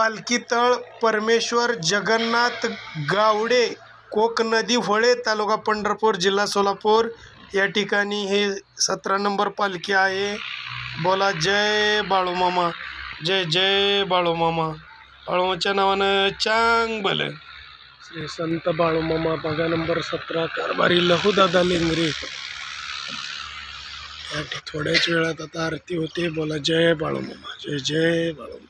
पालखीतळ परमेश्वर जगन्नाथ गावडे कोक नदी होळे तालुका पंढरपूर जिल्हा सोलापूर. या ठिकाणी हे सतरा नंबर पालखी आहे. बोला जय बाळूमामा जय जय बाळूमामा बाळूमाच्या नावानं चांग बल. श्री संत बाळूमामा बघा नंबर सतरा कारभारी लहूदादा लेंगरे. या ठि- थोड्याच वेळात आता आरती होते. बोला जय बाळूमामा जय जय बाळूमामा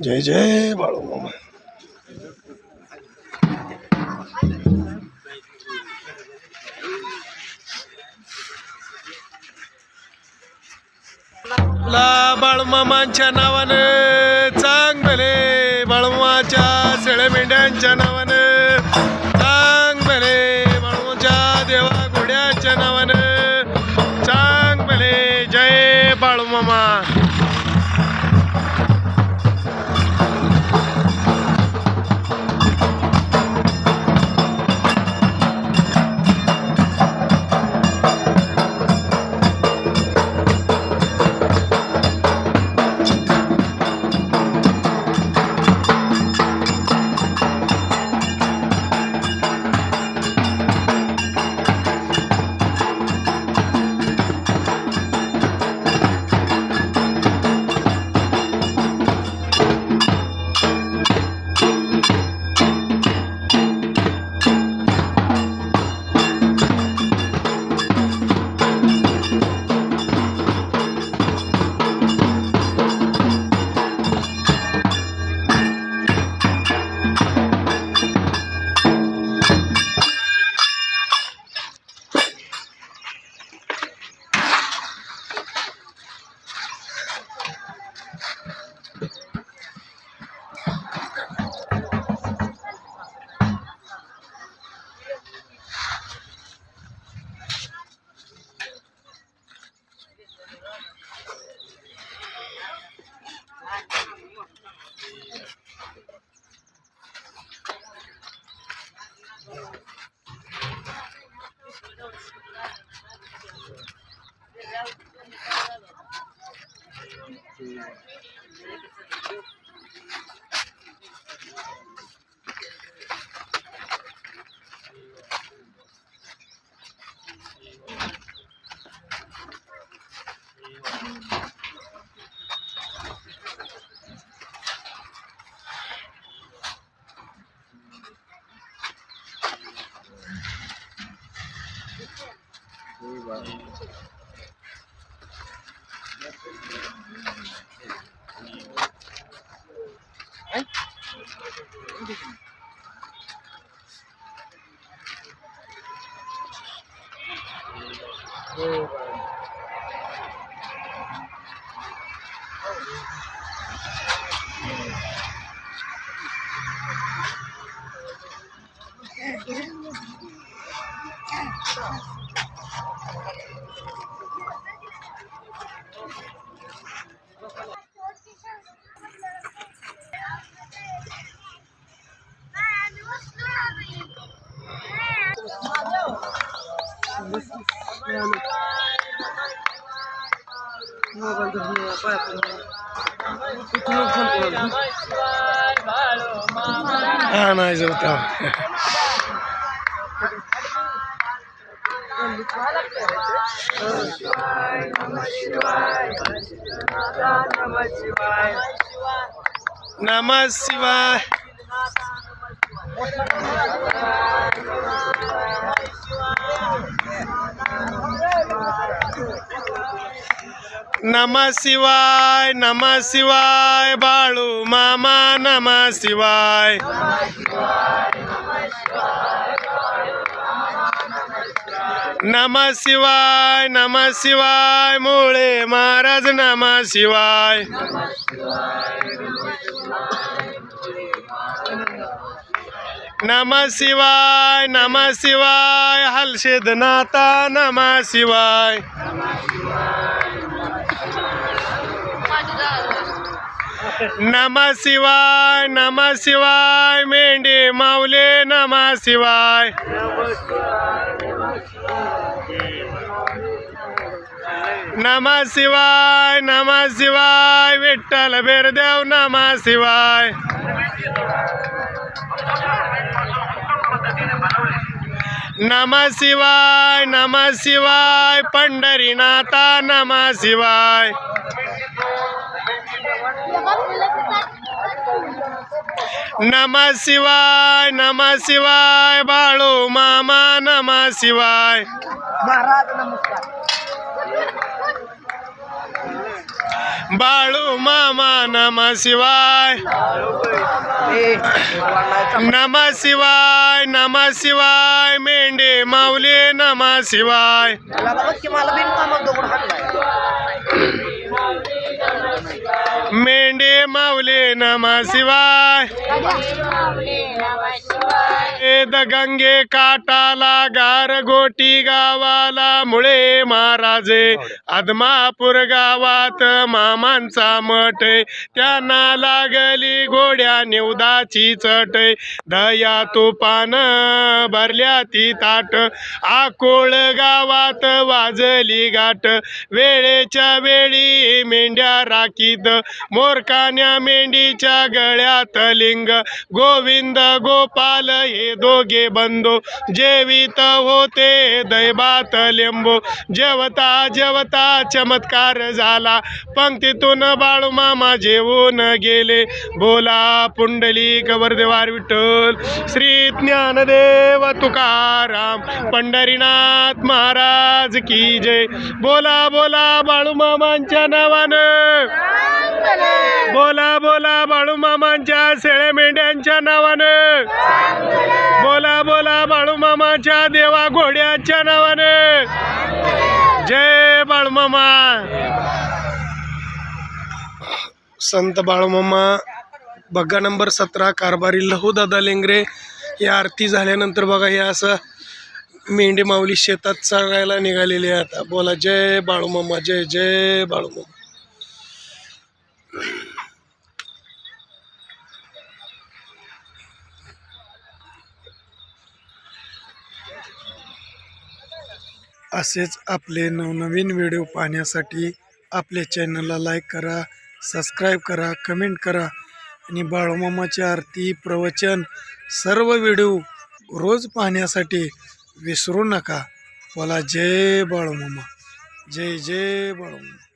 जय जय बाळू मामा ला बाळूमामांच्या नावानं चांगले बाळूमाच्या शेळ्या मेंढ्यांच्या नावानं. Ah, nice, Otávio. Namaste, vai. Namaste, vai. नम शिवाय नम शिवाय बाळू मामा नम शिवाय नम शिवाय नम शिवाय मुळे महाराज नम शिवाय नम शिवाय नम शिवाय हलशेद नाता नम शिवाय नम शिवाय नम शिवाय मेंढे माऊले नम शिवाय. नम शिवाय नम शिवाय विठ्ठल बेरदेव नम शिवाय. नम शिवाय नम शिवाय पंढरीनाथा नम शिवाय. नम शिवाय नम शिवाय बाळू मामा नम शिवाय. महाराज नमस्कार. बाळू मामा नम शिवाय. नम शिवाय नम शिवाय मेंढे माऊली नम शिवाय. मेंढे माऊले नमा शिवाय. वेद गंगे काटाला गारगोटी गावाला मुळे महाराजे. आदमापूर गावात मामांचा मठ त्यांना लागली घोड्या निवदाची चट दया तुपान भरल्या ती ताट. आकोळ गावात वाजली गाठ. वेळेच्या वेळी मेंढ्या राखीत. मोरकान्या मेंढीच्या गळ्यात लिंग. गोविंद गोपाल हे दोघे बंधू. जेवित होते दैबात लिंबू. जेवता जेवता चमत्कार झाला. पंक्तीतून बाळू मामा जेवून गेले. बोला पुंडली कवरदेवार विठ्ठल. श्री ज्ञानदेव तुकाराम. पंढरीनाथ महाराज की जय. बोला बोला बाळू मामांच्या नावानं. बोला बोला बाळू मामांच्या शेळे मेंढ्यांच्या नावानं. बोला बोला बाळू मामाच्या देवा घोड्याच्या नावानं. जय बाळूमामा संत बाळूमामा बग्गा नंबर सतरा कारभारी लहू दादा लेंगरे. या आरती झाल्यानंतर बघा हे असं मेंढी माऊली शेतात चरायला निघालेली आहे आता. बोला जय बाळूमामा जय जय बाळूमामा असेच आपले नवनवीन व्हिडिओ पाहण्यासाठी आपल्या चॅनलला लाईक करा सबस्क्राईब करा कमेंट करा आणि बाळूमामाची आरती प्रवचन सर्व व्हिडिओ रोज पाहण्यासाठी विसरू नका. बोला जय बाळूमामा. जय जय बाळूमामा.